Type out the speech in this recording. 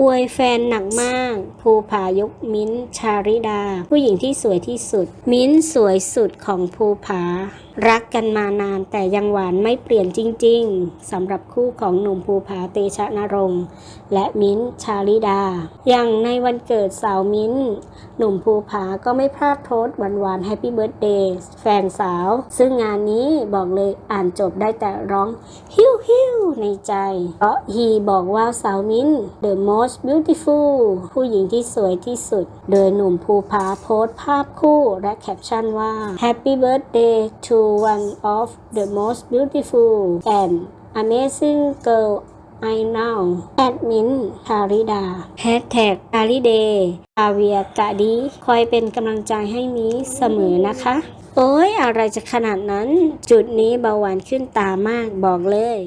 อวยแฟนหนักมาก ภูผายกมิ้นชาริดา ผู้หญิงที่สวยที่สุด มิ้นสวยสุดของภูผา รักกันมานานแต่ยังหวานไม่เปลี่ยนจริง ๆสำหรับคู่ของหนุ่มภูผาเตชะนรงค์และมิ้นชาริดา อย่างในวันเกิดสาวมิ้น หนุ่มภูผาก็ไม่พลาดโพสต์หวานแฮปปี้เบิร์ดเดย์แฟนสาว ซึ่งงานนี้บอกเลยอ่านจบได้แต่ร้อง ฮิ้วฮิ้วในใจเพราะฮีบอกว่าสาวมิ้น the most beautiful ผู้หญิงที่สวยที่สุด โดยหนุ่มภูผาโพสภาพคู่และแคปชั่นว่า Happy birthday to one of the most beautiful and amazing girl I know แอดมินทาริดาแฮชแท็กอาริเดย์อาเวียกะดีคอยเป็นกำลังใจให้มีเสมอนะคะ โอ้ยอะไรจะขนาดนั้น จุดนี้เบาหวานขึ้นตามากบอกเลย